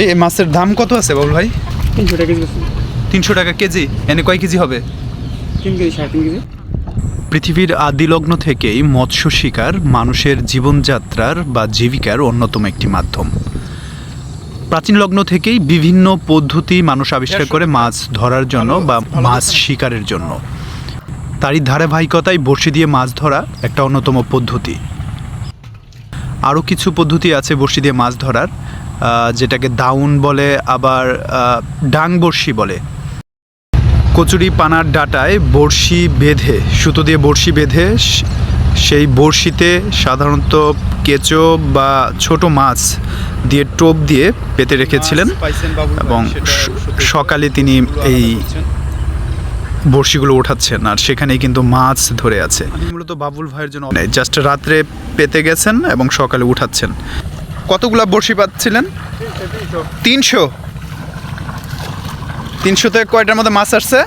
এই মাছের দাম কত আছে বাবুল ভাই? তিনশো টাকা কেজি। তিনশো টাকা কেজি? এনে কয় কেজি হবে? তিন কেজি সাড়ে তিন কেজি। পৃথিবীর আদিলগ্ন থেকেই মৎস্য শিকার মানুষের জীবনযাত্রার বা জীবিকার অন্যতম একটি মাধ্যম। প্রাচীন লগ্ন থেকেই বিভিন্ন পদ্ধতি মানুষ আবিষ্কার করে মাছ ধরার জন্য বা মাছ শিকারের জন্য। তারই ধারাবাহিকতায় বড়শি দিয়ে মাছ ধরা একটা অন্যতম পদ্ধতি। আরও কিছু পদ্ধতি আছে বড়শি দিয়ে মাছ ধরার। যেটাকে দাউন বলে আবার ডাং বড়শি বলে। কচুরি পানার ডাটায় বড়শি বেঁধে সুতো দিয়ে বড়শি বেঁধে সেই বড়শিতে সাধারণত কেঁচো বা ছোট মাছ দিয়ে টোপ দিয়ে পেতে রেখেছিলেন এবং সকালে তিনি এই বড়শিগুলো উঠাচ্ছেন আর সেখানেই কিন্তু মাছ ধরে আছে। মূলত বাবুল ভাইয়ের জন্য জাস্ট রাত্রে পেতে গেছেন এবং সকালে উঠাচ্ছেন। কতগুলা বড়শি পাচ্ছিলেন? তিনশো। তিনশোতে কয়টার মধ্যে মাছ আসছে?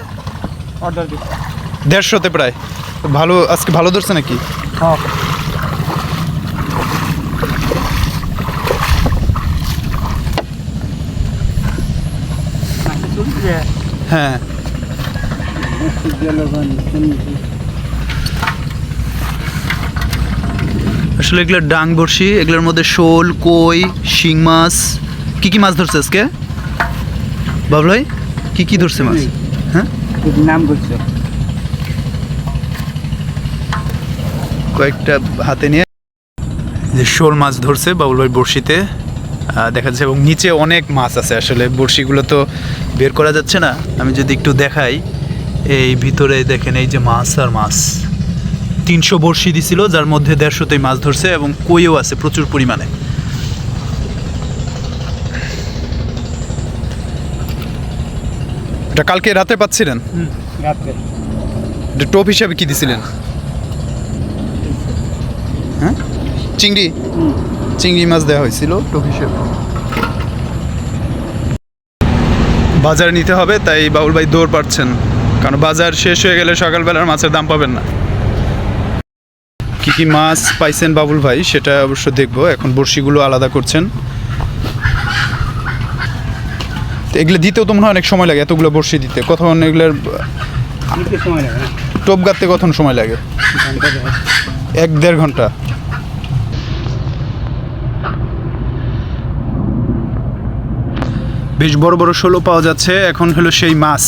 দেড়শোতে প্রায়। ভালো আজকে ভালো ধরছে নাকি? হ্যাঁ। আসলে এগুলো ডাং বড়শি এগুলোর মধ্যে শোল কই শিং মাছ কি কি মাছ ধরছে আজকে? বাবুল ভাই কি কি ধরছে মাছ? হ্যাঁ? নাম বলছো? কয়েকটা হাতে নিয়ে যে শোল মাছ ধরছে বাবুল ভাই বড়শিতে দেখা যাচ্ছে এবং নিচে অনেক মাছ আছে আসলে বড়শিগুলো তো বের করা যাচ্ছে না। আমি যদি একটু দেখাই এই ভিতরে দেখেন এই যে মাছ আর মাছ। তিনশো বড়শি দিছিল যার মধ্যে দেড়শোতেই মাছ ধরছে এবং কইও আছে প্রচুর পরিমাণে। এটা কালকে রাতে পাচ্ছিলেন? হুম রাত্রে এটা টোপ হিসাবে কি দিছিলেন? হ্যাঁ? চিংড়ি? চিংড়ি মাছ দেওয়া হয়েছিল টোপ হিসেবে। বাজার নিতে হবে তাই বাবুল ভাই দৌড় পাচ্ছেন কারণ বাজার শেষ হয়ে গেলে সকালবেলার মাছের দাম পাবেন না। কি কি মাছ পাইছেন বাবুল ভাই, সেটা অবশ্য দেখব। এখন বড়শিগুলো আলাদা করছেন। এগুলো দিতেও তো মনে হয় অনেক সময় লাগে এতগুলো বড়শি দিতে। কতক্ষণ এগুলোর, টোপ গাঁততে কতক্ষণ সময় লাগে? এক দেড় ঘণ্টা। বেশ বড় বড় শোলো পাওয়া যাচ্ছে। এখন হলো সেই মাছ।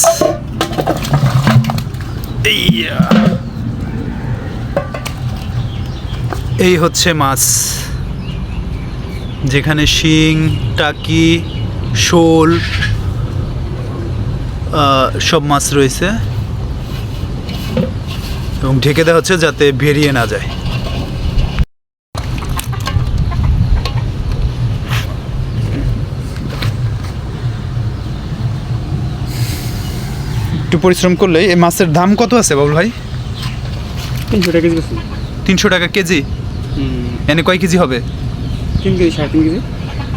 এইয়া। এই হচ্ছে মাছ যেখানে শিং টাকি শোল সব মাছ রয়েছে। এবং ঢেকে দেওয়া হচ্ছে যাতে বেরিয়ে না যায়। একটু পরিশ্রম করলে এই মাছের দাম কত আছে বাবুল ভাই? তিনশো টাকা কেজি। তিনশো টাকা কেজি? এনে কয় কেজি হবে? তিন কেজি সাড়ে তিন কেজি।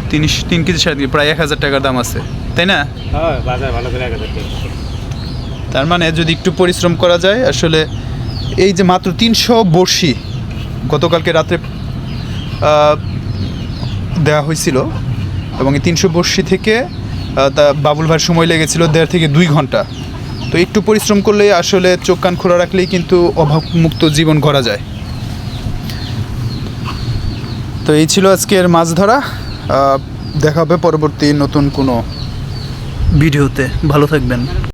তিন তিন কেজি সাড়ে প্রায় এক হাজার টাকার দাম আছে তাই না? হ্যাঁ বাজার ভালো করে তার মানে যদি একটু পরিশ্রম করা যায় আসলে এই যে মাত্র তিনশো বড়শি গতকালকে রাত্রে দেওয়া হয়েছিল এবং এই তিনশো বড়শি থেকে তা বাবুল ভাইয়ের সময় লেগেছিল দেড় থেকে দুই ঘণ্টা। তো একটু পরিশ্রম করলে আসলে চোখ কান খোলা রাখলেই কিন্তু অভাবমুক্ত জীবন করা যায়। তো এই ছিল আজকের মাছ ধরা। দেখা হবে পরবর্তী নতুন কোনো ভিডিওতে। ভালো থাকবেন।